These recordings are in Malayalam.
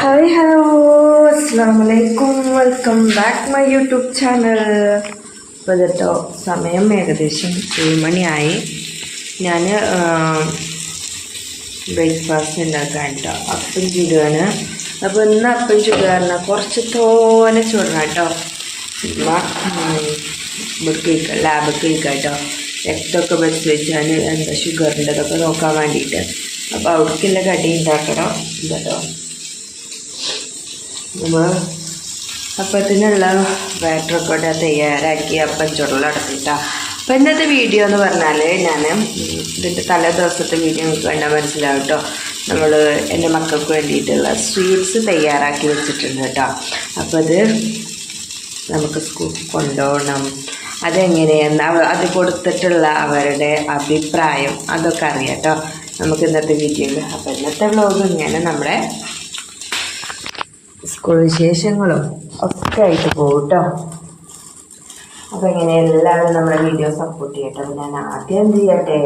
ഹായ് ഹലോ അസ്സാം വലൈക്കും welcome back my YouTube channel ഇപ്പോൾ കേട്ടോ സമയം ഏകദേശം ഏഴ് മണിയായി. ഞാൻ ബ്രേക്ക്ഫാസ്റ്റ് ഉണ്ടാക്കാൻ കേട്ടോ അപ്പം ചുടുകയാണ് അപ്പോൾ ഇന്ന് അപ്പം ചുടുകാരന കുറച്ച് തോനെ ചുടണം കേട്ടോ കേക്ക് ലാബ് കേക്ക് കേട്ടോ രക്തമൊക്കെ വെച്ച് വെച്ചാൽ എന്താ ഷുഗറിന്റെ ഇതൊക്കെ നോക്കാൻ വേണ്ടിയിട്ട്. അപ്പോൾ അവിടേക്കുള്ള കടി ഉണ്ടാക്കണം. കേട്ടോ നമ്മൾ അപ്പത്തിനുള്ള ബാറ്ററൊക്കെ ഇവിടെ തയ്യാറാക്കി അപ്പം ചുടലടക്കിട്ട അപ്പം ഇന്നത്തെ വീഡിയോ എന്ന് പറഞ്ഞാൽ ഞാൻ ഇതിന്റെ തലേ ദിവസത്തെ വീഡിയോ നിങ്ങൾക്ക് കണ്ടാൽ മനസ്സിലാവും കേട്ടോ നമ്മൾ എന്റെ മക്കൾക്ക് വേണ്ടിയിട്ടുള്ള സ്വീറ്റ്സ് തയ്യാറാക്കി വെച്ചിട്ടുണ്ട് കേട്ടോ അപ്പോൾ അത് നമുക്ക് സ്കൂളിൽ കൊണ്ടുപോകണം അതെങ്ങനെയെന്ന് അത് കൊടുത്തിട്ടുള്ള അവരുടെ അഭിപ്രായം അതൊക്കെ അറിയാം കേട്ടോ നമുക്ക് ഇന്നത്തെ വീഡിയോ അപ്പോൾ ഇന്നത്തെ വ്ലോഗ് ഇങ്ങനെ നമ്മുടെ സ്കൂൾ വിശേഷങ്ങളും ഒക്കെ ആയിട്ട് പോകും കേട്ടോ അപ്പോൾ ഇങ്ങനെ എല്ലാവരും നമ്മുടെ വീഡിയോ സപ്പോർട്ട് ചെയ്യട്ടോ. ഞാൻ ആദ്യം എന്ത് ചെയ്യട്ടെ?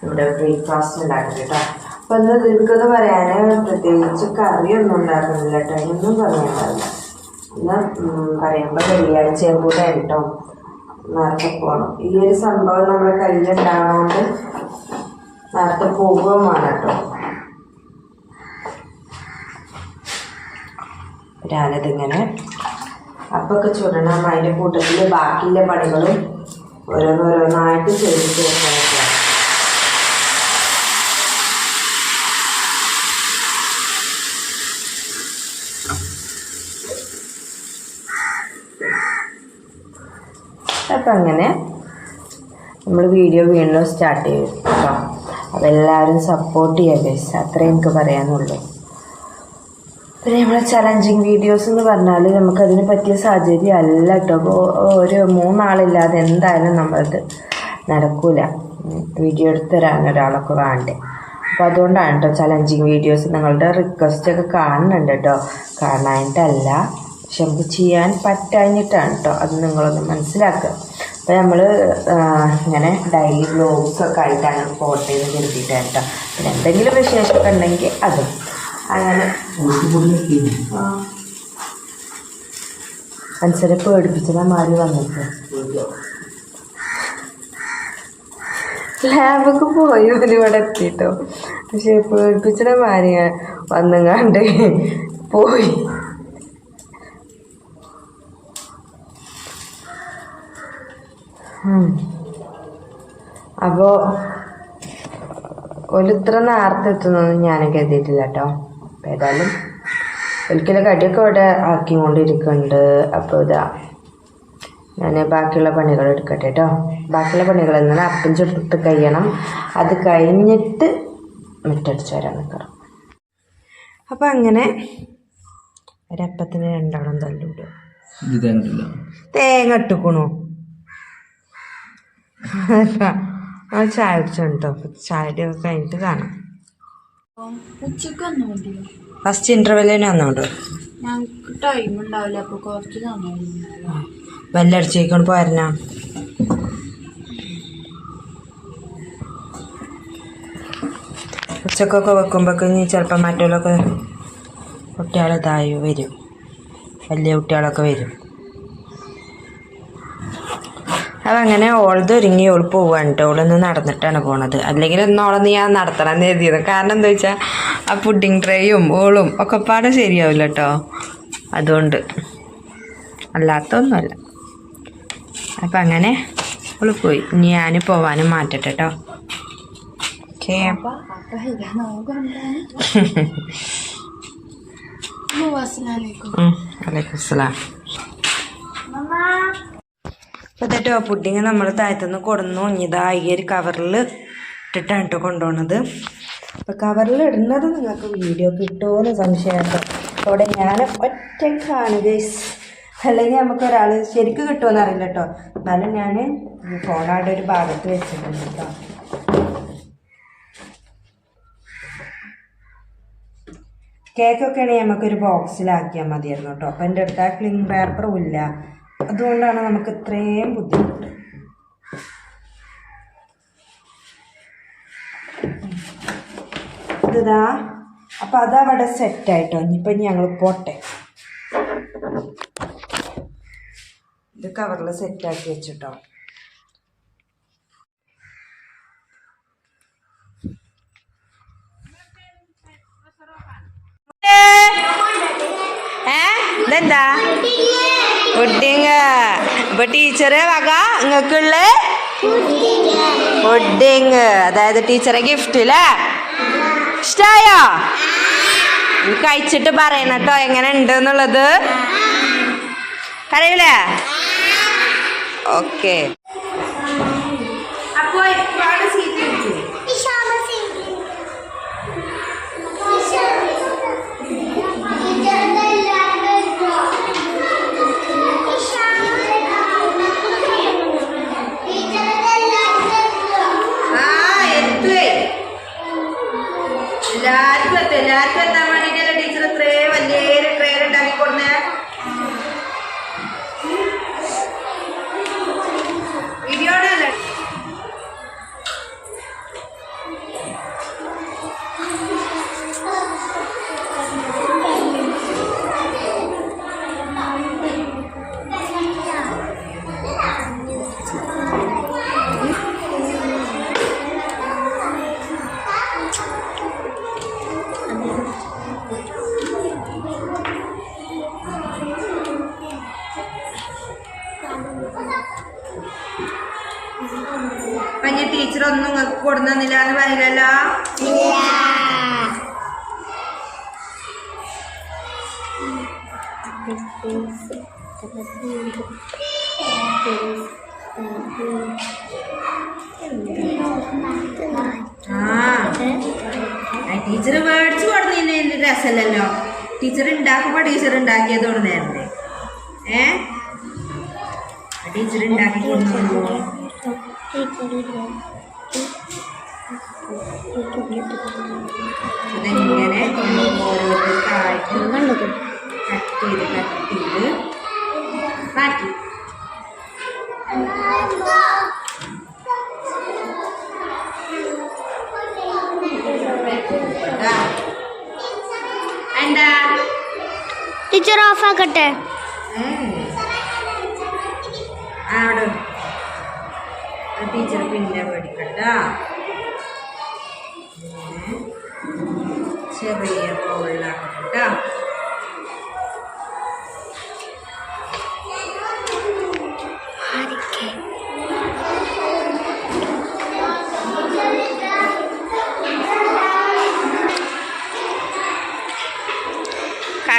നമ്മുടെ ബ്രേക്ക്ഫാസ്റ്റ് ഉണ്ടാക്കും കേട്ടോ അപ്പോൾ ഇന്ന് ദീർഘത പറയാൻ പ്രത്യേകിച്ച് കറിയൊന്നും ഉണ്ടാക്കുന്നില്ല കേട്ടോ ഒന്നും പറയാനുണ്ടാവില്ല. ഇന്ന് പറയുമ്പോൾ വെള്ളിയാഴ്ചയും കൂടെ കേട്ടോ നേരത്തെ പോകണം ഈ ഒരു സംഭവം നമ്മുടെ കയ്യിലുണ്ടാകുന്നതുകൊണ്ട് നേരത്തെ പോകുകയും വേണം കേട്ടോ ഞാനതിങ്ങനെ അപ്പൊക്കെ ചുടണം. അതിന്റെ കൂട്ടത്തിൽ ബാക്കിയുള്ള പണികളും ഓരോന്നോരോന്നായിട്ട് ചെയ്ത് അപ്പം അങ്ങനെ നമ്മൾ വീഡിയോ വീണ്ടും സ്റ്റാർട്ട് ചെയ്യും. കേട്ടോ അപ്പോൾ എല്ലാവരും സപ്പോർട്ട് ചെയ്യാം ഗൈസ് അത്രേ എനിക്ക് പറയാനുള്ളൂ. പിന്നെ നമ്മളെ ചലഞ്ചിങ് വീഡിയോസ് എന്ന് പറഞ്ഞാൽ നമുക്കതിന് പറ്റിയ സാഹചര്യം അല്ല കേട്ടോ ഒരു മൂന്നാളില്ലാതെ എന്തായാലും നമ്മളത് നടക്കൂല. വീഡിയോ എടുത്ത് തരാൻ ഒരാളൊക്കെ വേണ്ടേ. അപ്പോൾ അതുകൊണ്ടാണ് കേട്ടോ ചലഞ്ചിങ് വീഡിയോസ് നിങ്ങളുടെ റിക്വസ്റ്റ് ഒക്കെ കാണുന്നുണ്ട് കേട്ടോ കാണാനായിട്ടല്ല പക്ഷെ നമുക്ക് ചെയ്യാൻ പറ്റാഞ്ഞിട്ടാണ് കേട്ടോ അത് നിങ്ങളൊന്ന് മനസ്സിലാക്കുക അപ്പോൾ നമ്മൾ ഇങ്ങനെ ഡെയിലി വ്ലോഗ്സ് ഒക്കെ ആയിട്ടാണ് ഫോട്ടോ ചെയ്ത് കരുതിയിട്ടാണ് കേട്ടോ പിന്നെ എന്തെങ്കിലും വിശേഷമൊക്കെ ഉണ്ടെങ്കിൽ അതും. അങ്ങനെ പേടിപ്പിച്ചതാ മാറി വന്നിട്ട്. ലാബൊക്കെ പോയി ഇവരിവിടെ ഇവിടെ എത്തിട്ടോ. പക്ഷെ പേടിപ്പിച്ചിട മാറി വന്നങ്ങാണ്ട് പോയി. അപ്പോ ഒരു ഇത്ര നേരത്തെ എത്തുന്നൊന്നും ഞാനൊക്കെ എത്തിയിട്ടില്ല കേട്ടോ. ഏതായാലും ഒരിക്കലെ കടിയൊക്കെ ഇവിടെ ആക്കിക്കൊണ്ടിരിക്കുന്നുണ്ട്. അപ്പോൾ ഇതാ ഞാൻ ബാക്കിയുള്ള പണികൾ എടുക്കട്ടെ കേട്ടോ. ബാക്കിയുള്ള പണികൾ എന്നാൽ അപ്പം ചുട്ട് കഴിയണം അത് കഴിഞ്ഞിട്ട് മുറ്റടിച്ച് വരാൻ നിൽക്കണം. അപ്പം അങ്ങനെ ഒരപ്പത്തിന് രണ്ടാളും തല്ലിവിടും തേങ്ങ ഇട്ടുക്കണു? ആ ചായ കുടിച്ചോ ചായ ഒക്കെ കഴിഞ്ഞിട്ട് കാണാം. ഉച്ചയ്ക്ക് വന്നു മതിയോ? ഫസ്റ്റ് ഇന്റർവെല്ലിന് വന്നോണ്ട് ഞങ്ങൾക്ക് ടൈം ഉണ്ടാവില്ല അപ്പൊ കുറച്ച് സമയം ബെല്ലടിച്ചേക്കൊണ്ട് പോരണ ഉച്ചക്കൊക്കെ വെക്കുമ്പോഴേക്ക് ഇനി ചിലപ്പോൾ മറ്റുള്ളൊക്കെ കുട്ടികൾ ഇതായി വരും. വലിയ കുട്ടികളൊക്കെ വരും. അതങ്ങനെ ഓളത് ഒരുങ്ങി ഓൾ പോവാണ് കേട്ടോ ഓളൊന്ന് നടന്നിട്ടാണ് പോണത്. അല്ലെങ്കിൽ ഇന്നോളൊന്ന് ഞാൻ നടത്തണം എന്ന് എഴുതിയത് കാരണം എന്താ വെച്ചാൽ ആ പുഡിങ് ട്രേയും ഓളും ഒക്കെ പാടെ ശരിയാവില്ല കേട്ടോ അതുകൊണ്ട് അല്ലാത്തൊന്നുമല്ല. അപ്പം അങ്ങനെ ഓൾ പോയി. ഇനി ഞാൻ പോവാനും മാറ്റട്ടെ കേട്ടോ ഓക്കേ. വലൈക്കും അസ്സലാം. അപ്പോൾ കേട്ടോ പുഡിങ് നമ്മൾ താഴത്തുനിന്ന് കൊടുന്നു ഇതാ ഈ ഒരു കവറിൽ ഇട്ടിട്ടാണ് കേട്ടോ അപ്പോൾ കവറിൽ ഇടുന്നത് നിങ്ങൾക്ക് വീഡിയോ കിട്ടുമോ എന്ന് സംശയം അവിടെ ഞാൻ ഒറ്റക്കാണ് ഗൈസ് അല്ലെങ്കിൽ നമുക്ക് ഒരാൾ ശരിക്കും കിട്ടുമെന്ന് അറിയില്ല കേട്ടോ എന്നാലും ഞാൻ ഫോണാടെ ഒരു ഭാഗത്ത് വെച്ചിട്ടുണ്ട് കേട്ടോ കേക്കൊക്കെ ആണെങ്കിൽ നമുക്കൊരു ബോക്സിലാക്കിയാൽ മതിയായിരുന്നു കേട്ടോ അപ്പം എന്റെ അടുത്ത് ആ ക്ലിങ് പേപ്പറും ഇല്ല. അതുകൊണ്ടാണ് നമുക്ക് ഇത്രയും ബുദ്ധിമുട്ട്. ഇതാ അപ്പം അതവിടെ സെറ്റായിട്ടോ? ഇനിയിപ്പം ഞങ്ങൾ പോട്ടെ. ഇത് കവറിൽ സെറ്റാക്കി വെച്ചിട്ടോ? ഏ? ഇതെന്താ? പുഡിങ് ഇപ്പൊ ടീച്ചറ് വക നിങ്ങൾക്കുള്ള പുഡിങ് അതായത് ടീച്ചറെ ഗിഫ്റ്റ് അല്ലേ ഇഷ്ടായോ? കഴിച്ചിട്ട് പറയണട്ടോ കേട്ടോ എങ്ങനെ ഉണ്ട് എന്നുള്ളത്. അറിയില്ലേ? ഓക്കെ. അപ്പോ എല്ലാവർക്കും എത്തും. എല്ലാവർക്കും എത്താൻ ടീച്ചർ ഒന്നും നിങ്ങൾക്ക് കൊടുന്നില്ല എന്ന് പറയില്ലല്ലോ? ടീച്ചർ വേർഡ്സ് കൊടുന്നില്ല? എന്റെ രസമല്ലല്ലോ. ടീച്ചർ ഉണ്ടാക്കുമ്പോ ടീച്ചർ ഉണ്ടാക്കിയത് നേരത്തെ ഏ? ടീച്ചർ ഉണ്ടാക്കി കൊടുക്കുന്നു ഇതെങ്ങനെ ഓരോരുത്തർക്കായിട്ട് കട്ട് ചെയ്ത് കട്ട് ചെയ്ത് മാറ്റി കേട്ടാ? എന്താ ടീച്ചർ ഓഫ് ആക്കട്ടെ ഏ. ആ, അവിടെ ടീച്ചർ പിന്നെ പഠിക്കട്ടാ ചെറിയ ബൗളിലാക്കട്ടാ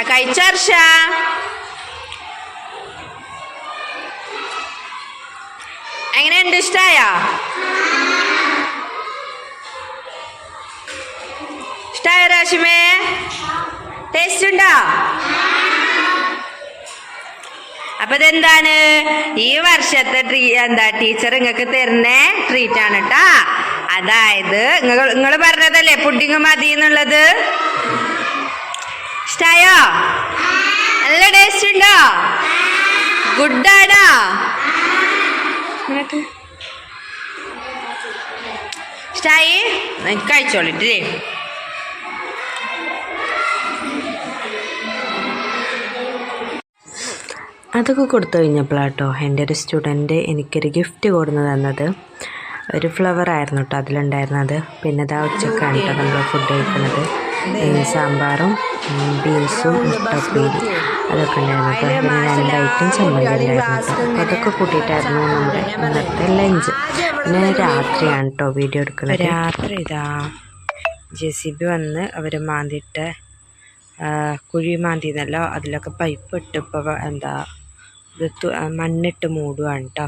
കഴിച്ചർഷ എങ്ങനെയുണ്ട് ഇഷ്ടായോ? ഇഷ്ടായ രാശിമേ ടേസ്റ്റ് ഉണ്ടോ? അപ്പൊ ഇതെന്താണ്? ഈ വർഷത്തെ ട്രീ എന്താ ടീച്ചർ നിങ്ങൾക്ക് തരുന്ന ട്രീറ്റ് ആണ് കേട്ടാ അതായത് നിങ്ങൾ നിങ്ങൾ പറഞ്ഞതല്ലേ പുഡിങ് മതി എന്നുള്ളത്? ഇഷ്ടായോ? നല്ല ടേസ്റ്റ് ഉണ്ടോ? ഗുഡാണോ ഇഷ്ടായി കഴിച്ചോളിട്ടില്ലേ അതൊക്കെ കൊടുത്തു കഴിഞ്ഞപ്പോഴാട്ടോ എന്റെ ഒരു സ്റ്റുഡന്റ് എനിക്കൊരു ഗിഫ്റ്റ് കൊടുന്നു തന്നത്. ഒരു ഫ്ലവർ ആയിരുന്നു കേട്ടോ അതിലുണ്ടായിരുന്നത്. പിന്നെ ഇതാ ഉച്ചക്കാണ് കേട്ടോ നമ്മൾ ഫുഡ് കഴിക്കുന്നത്. സാമ്പാറും ബീൻസും മുട്ടപ്പേരി. അതൊക്കെ ഉണ്ടായിരുന്നു അപ്പോൾ പിന്നെ രണ്ട് ഐറ്റം ചമ്മന്തി ഉണ്ടായിരുന്നു അതൊക്കെ കൂട്ടിയിട്ടായിരുന്നു നമ്മുടെ ഇന്നത്തെ ലഞ്ച്. പിന്നെ രാത്രിയാണ് കേട്ടോ വീഡിയോ എടുക്കുന്നത്. രാത്രി ഇതാ. ജെ സി ബി വന്ന് അവർ മാന്തിയിട്ട് കുഴി മാന്തിന്നല്ലോ അതിലൊക്കെ പൈപ്പ് ഇട്ട് ഇപ്പോൾ എന്താ ഇത് മണ്ണിട്ട് മൂടുകയാണ് കേട്ടോ.